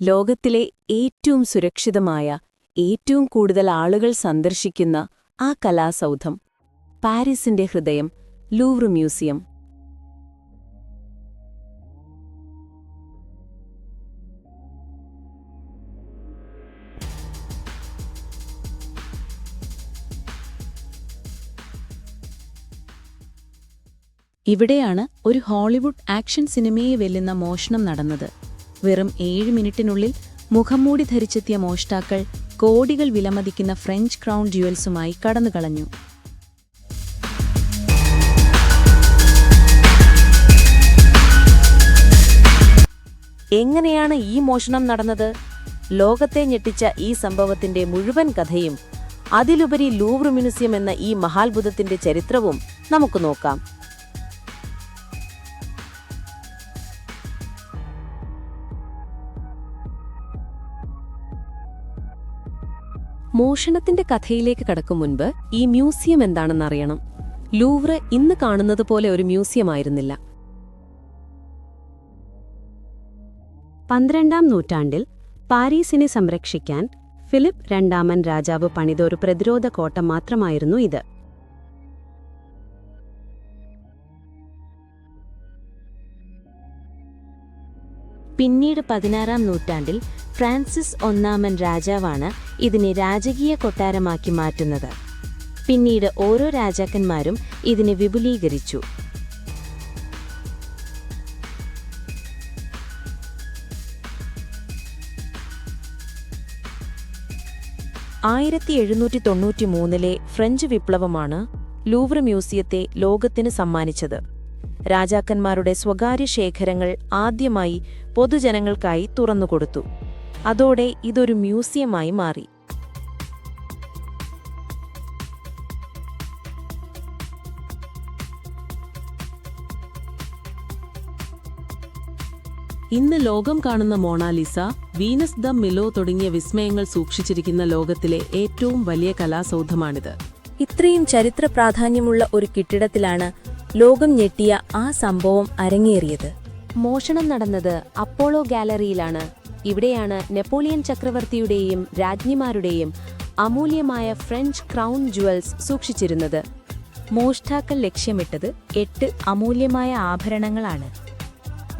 ലോകത്തിലെ ഏറ്റവും സുരക്ഷിതമായ ഏറ്റവും കൂടുതൽ ആളുകൾ സന്ദർശിക്കുന്ന ആ കലാസൗധം പാരീസിന്റെ ഹൃദയം ലൂവ്ര മ്യൂസിയം. ഇവിടെയാണ് ഒരു ഹോളിവുഡ് ആക്ഷൻ സിനിമയെ വെല്ലുന്ന മോഷണം നടന്നത്. വെറും ഏഴ് മിനിറ്റിനുള്ളിൽ മുഖംമൂടി ധരിച്ചെത്തിയ മോഷ്ടാക്കൾ കോടികൾ വിലമതിക്കുന്ന ഫ്രഞ്ച് ക്രൗൺ ജ്യുവൽസുമായി കടന്നുകളഞ്ഞു. എങ്ങനെയാണ് ഈ മോഷണം നടന്നത്? ലോകത്തെ ഞെട്ടിച്ച ഈ സംഭവത്തിന്റെ മുഴുവൻ കഥയും അതിലുപരി ലൂവ്ർ മ്യൂസിയം എന്ന ഈ മഹാത്ഭുതത്തിന്റെ ചരിത്രവും നമുക്ക് നോക്കാം. മോഷണത്തിന്റെ കഥയിലേക്ക് കടക്കും മുൻപ് ഈ മ്യൂസിയം എന്താണെന്ന് അറിയണം ലൂവ്ര ഇന്ന് കാണുന്നത് പോലെ ഒരു മ്യൂസിയം ആയിരുന്നില്ല പന്ത്രണ്ടാം നൂറ്റാണ്ടിൽ പാരീസിനെ സംരക്ഷിക്കാൻ ഫിലിപ്പ് രണ്ടാമൻ രാജാവ് പണിത ഒരു പ്രതിരോധ കോട്ട മാത്രമായിരുന്നു ഇത്. പിന്നീട് പതിനാറാം നൂറ്റാണ്ടിൽ ഫ്രാൻസിസ് ഒന്നാമൻ രാജാവാണ് ഇതിനെ രാജകീയ കൊട്ടാരമാക്കി മാറ്റുന്നത്. പിന്നീട് ഓരോ രാജാക്കന്മാരും ഇതിനെ വിപുലീകരിച്ചു. ആയിരത്തി എഴുന്നൂറ്റി തൊണ്ണൂറ്റി മൂന്നിലെ ഫ്രഞ്ച് വിപ്ലവമാണ് ലൂവ്ര മ്യൂസിയത്തെ ലോകത്തിന് സമ്മാനിച്ചത്. രാജാക്കന്മാരുടെ സ്വകാര്യ ശേഖരങ്ങൾ ആദ്യമായി പൊതുജനങ്ങൾക്കായി തുറന്നുകൊടുത്തു. അതോടെ ഇതൊരു മ്യൂസിയമായി മാറി. ഇന്ന് ലോകം കാണുന്ന മോണാലിസ വീനസ് ദ മിലോ തുടങ്ങിയ വിസ്മയങ്ങൾ സൂക്ഷിച്ചിരിക്കുന്ന ലോകത്തിലെ ഏറ്റവും വലിയ കലാസൗധമാണിത്. ഇത്രയും ചരിത്ര പ്രാധാന്യമുള്ള ഒരു കെട്ടിടത്തിലാണ് ലോകം ഞെട്ടിയ ആ സംഭവം അരങ്ങേറിയത്. മോഷണം നടന്നത് അപ്പോളോ ഗാലറിയിലാണ്. ഇവിടെയാണ് നെപ്പോളിയൻ ചക്രവർത്തിയുടെയും രാജ്ഞിമാരുടെയും അമൂല്യമായ ഫ്രഞ്ച് ക്രൗൺ ജുവൽസ് സൂക്ഷിച്ചിരുന്നത്. മോഷ്ടാക്കൾ ലക്ഷ്യമിട്ടത് എട്ട് അമൂല്യമായ ആഭരണങ്ങളാണ്.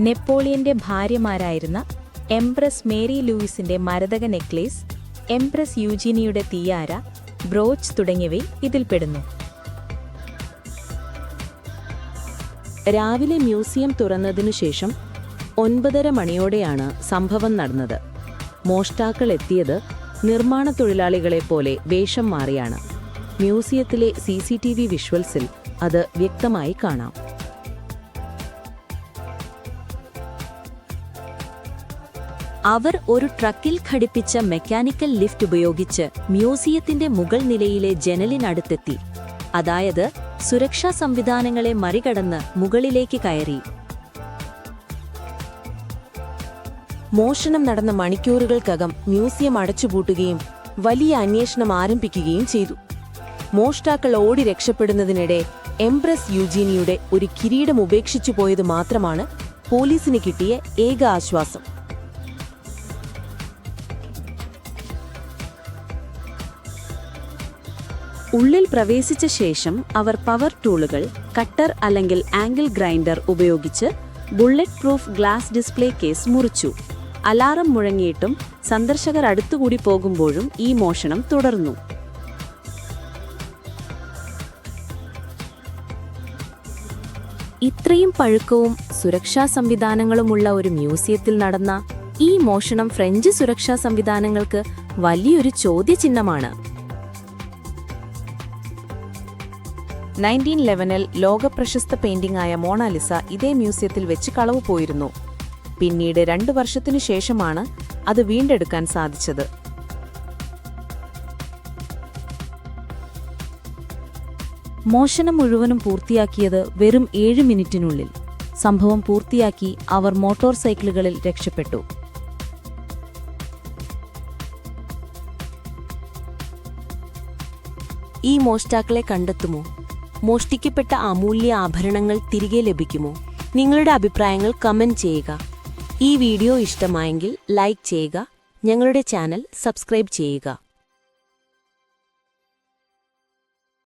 നെപ്പോളിയന്റെ ഭാര്യമാരായിരുന്ന എംപ്രസ് മേരി ലൂയിസിന്റെ മരതക നെക്ലേസ് എംപ്രസ് യൂജീനിയുടെ തീയാര ബ്രോച്ച് തുടങ്ങിയവ ഇതിൽപ്പെടുന്നു രാവിലെ മ്യൂസിയം തുറന്നതിനു ശേഷം ഒൻപതര മണിയോടെയാണ് സംഭവം നടന്നത്. മോഷ്ടാക്കൾ എത്തിയത് നിർമ്മാണ തൊഴിലാളികളെ പോലെ വേഷം മാറിയാണ്. മ്യൂസിയത്തിലെ സി സി ടി വി വിഷ്വൽസിൽ അത് വ്യക്തമായി കാണാം. അവർ ഒരു ട്രക്കിൽ ഘടിപ്പിച്ച മെക്കാനിക്കൽ ലിഫ്റ്റ് ഉപയോഗിച്ച് മ്യൂസിയത്തിന്റെ മുകൾ നിലയിലെ ജനലിനടുത്തെത്തി. അതായത് സുരക്ഷാ സംവിധാനങ്ങളെ മറികടന്ന് മുകളിലേക്ക് കയറി. മോഷണം നടന്ന മണിക്കൂറുകൾക്കകം മ്യൂസിയം അടച്ചുപൂട്ടുകയും വലിയ അന്വേഷണം ആരംഭിക്കുകയും ചെയ്തു. മോഷ്ടാക്കൾ ഓടി രക്ഷപ്പെടുന്നതിനിടെ എംപ്രസ് യുജീനിയുടെ ഒരു കിരീടം ഉപേക്ഷിച്ചു പോയത് മാത്രമാണ് പോലീസിന് കിട്ടിയ ഏക ആശ്വാസം. ഉള്ളിൽ പ്രവേശിച്ച ശേഷം അവർ പവർ ടൂളുകൾ കട്ടർ അല്ലെങ്കിൽ ആംഗിൾ ഗ്രൈൻഡർ ഉപയോഗിച്ച് bullet proof glass display case മുറിച്ചു. അലാറം മുഴങ്ങിയിട്ടും സന്ദർശകർ അടുത്തുകൂടി പോകുമ്പോഴും ഈ മോഷണം തുടർന്നു. ഇത്രയും പഴുക്കവും സുരക്ഷാ സംവിധാനങ്ങളുമുള്ള ഒരു മ്യൂസിയത്തിൽ നടന്ന ഈ മോഷണം ഫ്രഞ്ച് സുരക്ഷാ സംവിധാനങ്ങൾക്ക് വലിയൊരു ചോദ്യചിഹ്നമാണ്. നയന്റീൻ ലെവനിൽ ലോകപ്രശസ്ത ആയ മോണാലിസ ഇതേ മ്യൂസിയത്തിൽ വെച്ച് കളവ് പോയിരുന്നു പിന്നീട് രണ്ടു വർഷത്തിനു ശേഷമാണ് അത് വീണ്ടെടുക്കാൻ സാധിച്ചത്. മോഷണം മുഴുവനും പൂർത്തിയാക്കിയത് വെറും ഏഴ് മിനിറ്റിനുള്ളിൽ. സംഭവം പൂർത്തിയാക്കി അവർ മോട്ടോർ സൈക്കിളുകളിൽ രക്ഷപ്പെട്ടു. ഈ മോഷ്ടാക്കളെ കണ്ടെത്തുമോ? മോഷ്ടിക്കപ്പെട്ട അമൂല്യ ആഭരണങ്ങൾ തിരികെ ലഭിക്കുമോ? നിങ്ങളുടെ അഭിപ്രായങ്ങൾ കമന്റ് ചെയ്യുക. ഈ വീഡിയോ ഇഷ്ടമായെങ്കിൽ ലൈക്ക് ചെയ്യുക ഞങ്ങളുടെ ചാനൽ സബ്സ്ക്രൈബ് ചെയ്യുക.